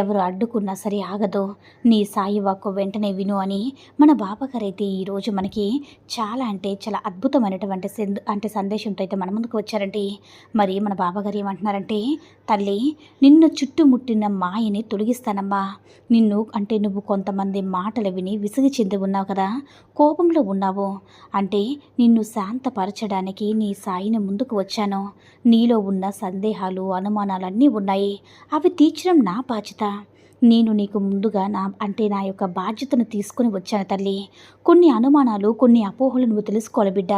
ఎవరు అడ్డుకున్నా సరే ఆగదు. నీ సాయి వాక్కు వెంటనే విను అని మన బాబాగారైతే ఈరోజు మనకి చాలా అంటే చాలా అద్భుతమైనటువంటి అంటే సందేశంతో అయితే మన ముందుకు వచ్చారండి. మరి మన బాబాగారు ఏమంటున్నారంటే తల్లి నిన్ను చుట్టుముట్టిన మాయని తొలగిస్తానమ్మా. నిన్ను అంటే నువ్వు కొంతమంది మాటలు విని విసిగి చెంది ఉన్నావు కదా కోపంలో ఉన్నావు. అంటే నిన్ను శాంతపరచడానికి నీ సాయిని ముందుకు వచ్చాను. నీలో ఉన్న సందేహాలు అనుమానాలన్నీ ఉన్నాయి. అవి తీర్చడం నా బాధ్యత నేను నీకు ముందుగా నా అంటే నా యొక్క బాధ్యతను తీసుకుని వచ్చాను తల్లి. కొన్ని అనుమానాలు కొన్ని అపోహలు నువ్వు తెలుసుకోవాలి బిడ్డ.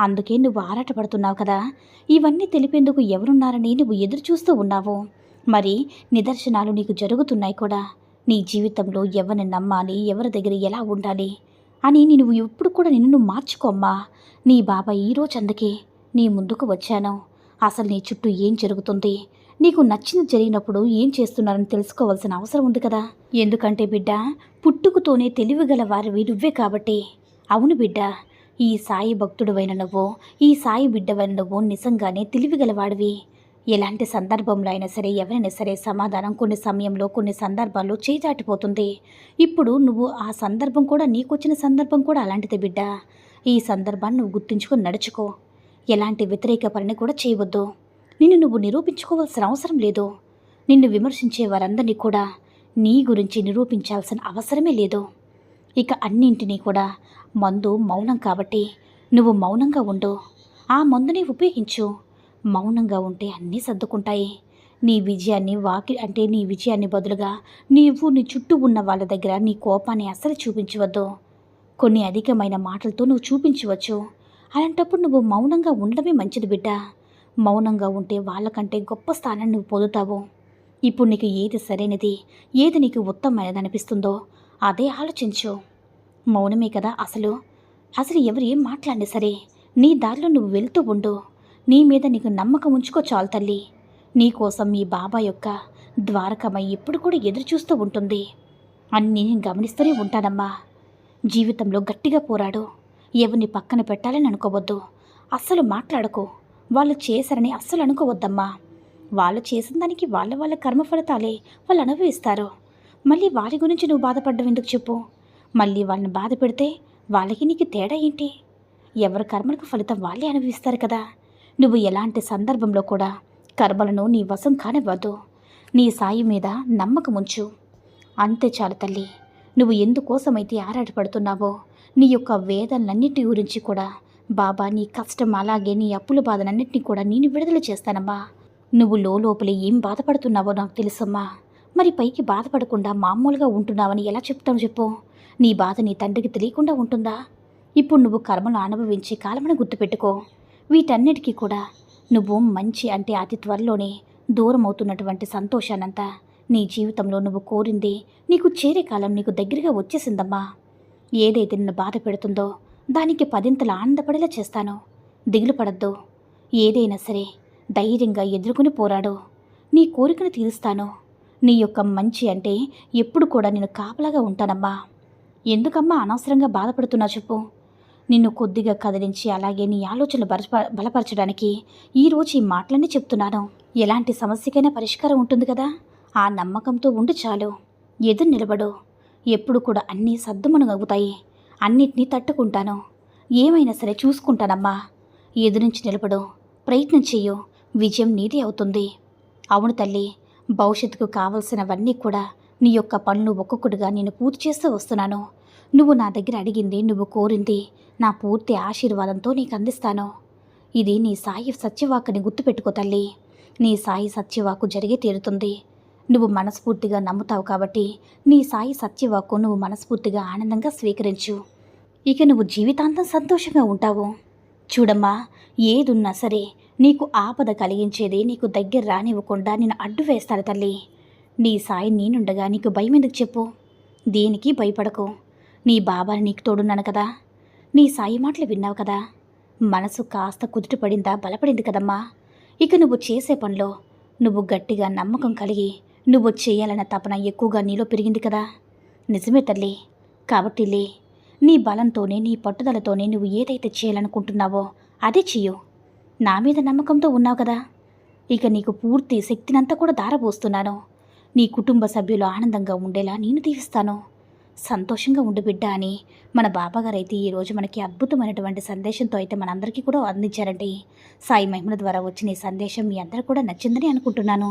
అందుకే నువ్వు ఆరాటపడుతున్నావు కదా. ఇవన్నీ తెలిపేందుకు ఎవరున్నారని నువ్వు ఎదురు చూస్తూ ఉన్నావు. మరి నిదర్శనాలు నీకు జరుగుతున్నాయి కూడా. నీ జీవితంలో ఎవరిని నమ్మాలి ఎవరి దగ్గర ఎలా ఉండాలి అని నువ్వు ఎప్పుడు కూడా నిన్ను మార్చుకోమ్మా నీ బాబా ఈరోజు అందుకే నీ ముందుకు వచ్చాను. అసలు నీ చుట్టూ ఏం జరుగుతుంది? నీకు నచ్చింది జరిగినప్పుడు ఏం చేస్తున్నారని తెలుసుకోవాల్సిన అవసరం ఉంది కదా. ఎందుకంటే బిడ్డ పుట్టుకతోనే తెలివిగల వారివి నువ్వే కాబట్టి. అవును బిడ్డ ఈ సాయి భక్తుడివైన నువ్వు ఈ సాయి బిడ్డవైన నువ్వు నిజంగానే తెలివిగలవాడివి ఎలాంటి సందర్భంలో అయినా సరే ఎవరైనా సరే సమాధానం కొన్ని సమయంలో కొన్ని సందర్భాల్లో చేజాటిపోతుంది ఇప్పుడు నువ్వు ఆ సందర్భం కూడా నీకొచ్చిన సందర్భం కూడా అలాంటిదే బిడ్డ. ఈ సందర్భాన్ని నువ్వు గుర్తుంచుకొని నడుచుకో. ఎలాంటి వ్యతిరేక పనిని కూడా చేయవద్దు. నిన్ను నువ్వు నిరూపించుకోవాల్సిన అవసరం లేదు. నిన్ను విమర్శించే వారందరినీ కూడా నీ గురించి నిరూపించాల్సిన అవసరమే లేదు. ఇక అన్నింటినీ కూడా మందు మౌనం కాబట్టి నువ్వు మౌనంగా ఉండు. ఆ మందుని ఉపయోగించు. మౌనంగా ఉంటే అన్నీ సర్దుకుంటాయి. నీ విజయాన్ని వాకి అంటే నీ విజయాన్ని బదులుగా నీవు నీ చుట్టూ ఉన్న వాళ్ళ దగ్గర నీ కోపాన్ని అస్సలు చూపించవద్దు. కొన్ని అధికమైన మాటలతో నువ్వు చూపించవచ్చు. అలాంటప్పుడు నువ్వు మౌనంగా ఉండడమే మంచిది బిడ్డ. మౌనంగా ఉంటే వాళ్ళకంటే గొప్ప స్థానాన్ని నువ్వు పొందుతావు. ఇప్పుడు నీకు ఏది సరైనది ఏది నీకు ఉత్తమమైనది అనిపిస్తుందో అదే ఆలోచించు. మౌనమే కదా అసలు. అసలు ఎవరు ఏం మాట్లాడినా సరే నీ దారిలో నువ్వు వెళ్తూ ఉండు. నీ మీద నీకు నమ్మకం ఉంచుకో చాలు తల్లి. నీకోసం మీ బాబా యొక్క ద్వారకమై ఎప్పుడు కూడా ఎదురు చూస్తూ ఉంటుంది. అన్నీ నేను గమనిస్తూనే ఉంటానమ్మా. జీవితంలో గట్టిగా పోరాడు. ఎవరిని పక్కన పెట్టాలని అనుకోవద్దు. అస్సలు మాట్లాడకు. వాళ్ళు చేశారని అస్సలు అనుకోవద్దమ్మా. వాళ్ళు చేసిన దానికి వాళ్ళ వాళ్ళ కర్మ ఫలితాలే వాళ్ళు అనుభవిస్తారు. మళ్ళీ వారి గురించి నువ్వు బాధపడ్డం ఎందుకు చెప్పు? మళ్ళీ వాళ్ళని బాధ పెడితే వాళ్ళకి నీకు తేడా ఏంటి? ఎవరి కర్మలకు ఫలితం వాళ్ళే అనుభవిస్తారు కదా. నువ్వు ఎలాంటి సందర్భంలో కూడా కర్మలను నీ వశం కానివ్వద్దు. నీ సాయి మీద నమ్మకం ఉంచు. అంతే చాలు తల్లి. నువ్వు ఎందుకోసమైతే ఆరాటపడుతున్నావో నీ యొక్క వేదనలన్నిటి గురించి కూడా బాబా నీ కష్టం అలాగే నీ అప్పుల బాధనన్నింటినీ కూడా నేను విడుదల చేస్తానమ్మా. నువ్వు లోపల ఏం బాధపడుతున్నావో నాకు తెలుసమ్మా. మరి పైకి బాధపడకుండా మామూలుగా ఉంటున్నావని ఎలా చెప్తాను చెప్పు. నీ బాధ నీ తండ్రికి తెలియకుండా ఉంటుందా? ఇప్పుడు నువ్వు కర్మను అనుభవించే కాలమని గుర్తుపెట్టుకో. వీటన్నిటికీ కూడా నువ్వు మంచి అంటే అతి త్వరలోనే దూరం అవుతున్నటువంటి సంతోషానంతా. నీ జీవితంలో నువ్వు కోరింది నీకు చేరే కాలం నీకు దగ్గరగా వచ్చేసిందమ్మా. ఏదైతే నిన్ను బాధ పెడుతుందో దానికి పదింతలు ఆనందపడేలా చేస్తాను. దిగులు పడద్దు. ఏదైనా సరే ధైర్యంగా ఎదుర్కొని పోరాడు. నీ కోరికను తీరుస్తాను. నీ యొక్క మంచి అంటే ఎప్పుడు కూడా నేను కాపలాగా ఉంటానమ్మా. ఎందుకమ్మా అనవసరంగా బాధపడుతున్నా చెప్పు. నిన్ను కొద్దిగా కదిలించి అలాగే నీ ఆలోచనలు బలప బలపరచడానికి ఈరోజు ఈ మాటలన్నీ చెప్తున్నాను. ఎలాంటి సమస్యకైనా పరిష్కారం ఉంటుంది కదా. ఆ నమ్మకంతో ఉండి చాలు. ఎదురు నిలబడు. ఎప్పుడు కూడా అన్నీ సర్దుమణుగవుతాయి అన్నిటినీ తట్టుకుంటాను. ఏమైనా సరే చూసుకుంటానమ్మా. ఎదురించి నిలబడు. ప్రయత్నం చెయ్యు. విజయం నీదే అవుతుంది. అవును తల్లి. భవిష్యత్తుకు కావలసినవన్నీ కూడా నీ యొక్క పనులు ఒక్కొక్కటిగా నేను పూర్తి చేస్తూ వస్తున్నాను. నువ్వు నా దగ్గర అడిగింది నువ్వు కోరింది నా పూర్తి ఆశీర్వాదంతో నీకు అందిస్తాను. ఇది నీ సాయి సత్యవాకుని గుర్తుపెట్టుకో తల్లి. నీ సాయి సత్యవాకు జరిగే తీరుతుంది. నువ్వు మనస్ఫూర్తిగా నమ్ముతావు కాబట్టి నీ సాయి సత్యవాకు నువ్వు మనస్ఫూర్తిగా ఆనందంగా స్వీకరించు. ఇక నువ్వు జీవితాంతం సంతోషంగా ఉంటావు. చూడమ్మా ఏదున్నా సరే నీకు ఆపద కలిగించేది నీకు దగ్గర రానివ్వకుండా నేను అడ్డు వేస్తాను తల్లి. నీ సాయి నేనుండగా నీకు భయం ఎందుకు చెప్పు? దేనికి భయపడకు? నీ బాబాని నీకు తోడున్నాను కదా. నీ సాయి మాటలు విన్నావు కదా. మనసు కాస్త కుదుట పడిందా బలపడింది కదమ్మా. ఇక నువ్వు చేసే పనిలో నువ్వు గట్టిగా నమ్మకం కలిగి నువ్వు చేయాలన్న తపన ఎక్కువగా నీలో పెరిగింది కదా. నిజమే తల్లి. కాబట్టి లే నీ బలంతోనే నీ పట్టుదలతోనే నువ్వు ఏదైతే చేయాలనుకుంటున్నావో అదే చెయ్యు. నా మీద నమ్మకంతో ఉన్నావు కదా. ఇక నీకు పూర్తి శక్తినంతా కూడా దారపోస్తున్నాను నీ కుటుంబ సభ్యులు ఆనందంగా ఉండేలా నేను దీవిస్తాను. సంతోషంగా ఉండు బిడ్డ అని మన బాబాగారు అయితే ఈరోజు మనకి అద్భుతమైనటువంటి సందేశంతో అయితే మనందరికీ కూడా అందించారండి. సాయి మహిమల ద్వారా వచ్చిన ఈ సందేశం మీ అందరూ కూడా నచ్చిందని అనుకుంటున్నాను.